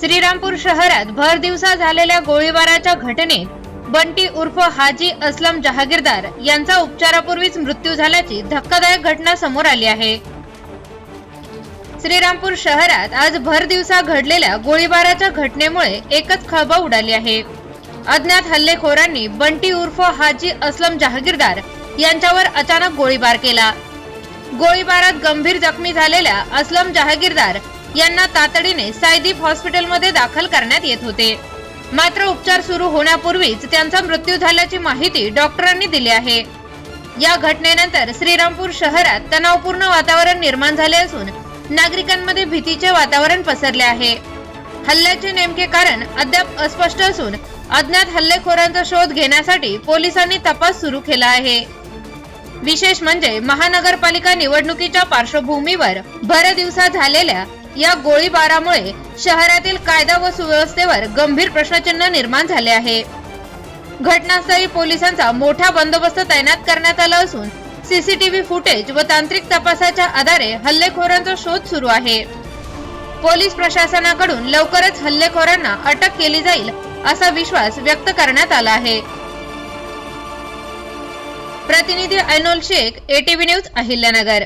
श्रीरामपूर शहरात भर दिवसा झालेल्या गोळीबाराच्या घटनेत बंटी उर्फ हाजी असलम जहागीरदार यांचा उपचारापूर्वीच मृत्यू झाल्याची धक्कादायक घटना समोर आली आहे. श्रीरामपूर शहरात आज भर दिवसा घडलेल्या गोळीबाराच्या घटनेमुळे एकच खळबळ उडाली आहे. अज्ञात हल्लेखोरांनी बंटी उर्फ हाजी असलम जहागीरदार यांच्यावर अचानक गोळीबार केला. गोळीबारात गंभीर जखमी झालेल्या असलम जहागीरदार यांना तातडीने सायदीप हॉस्पिटलमध्ये दाखल करण्यात येत होते. मात्र उपचार सुरू होण्यापूर्वीच त्यांचा मृत्यू झाल्याची माहिती डॉक्टरांनी दिली आहे. या घटनेनंतर श्रीरामपूर शहरात तणावपूर्ण वातावरण निर्माण झाले असून नागरिकांमध्ये भीतीचे वातावरण पसरले आहे. हल्ल्याचे नेमके कारण अद्याप अस्पष्ट असून अज्ञात हल्लेखोरांचा शोध घेण्यासाठी पोलिसांनी तपास सुरू केला आहे. विशेष म्हणजे महानगरपालिका निवडणुकीच्या पार्श्वभूमीवर भर दिवसा झालेल्या या गोळीबारामुळे शहरातील कायदा व सुव्यवस्थेवर गंभीर प्रश्नचिन्ह निर्माण झाले आहे. घटनास्थळी पोलिसांचा मोठा बंदोबस्त तैनात करण्यात आला असून सीसीटीव्ही फुटेज व तांत्रिक तपासाच्या आधारे हल्लेखोरांचा शोध सुरू आहे. पोलीस प्रशासनाकडून लवकरच हल्लेखोरांना अटक केली जाईल असा विश्वास व्यक्त करण्यात आला आहे. प्रतिनिधी ऐनोल शेख एटीव्ही न्यूज अहिल्यानगर.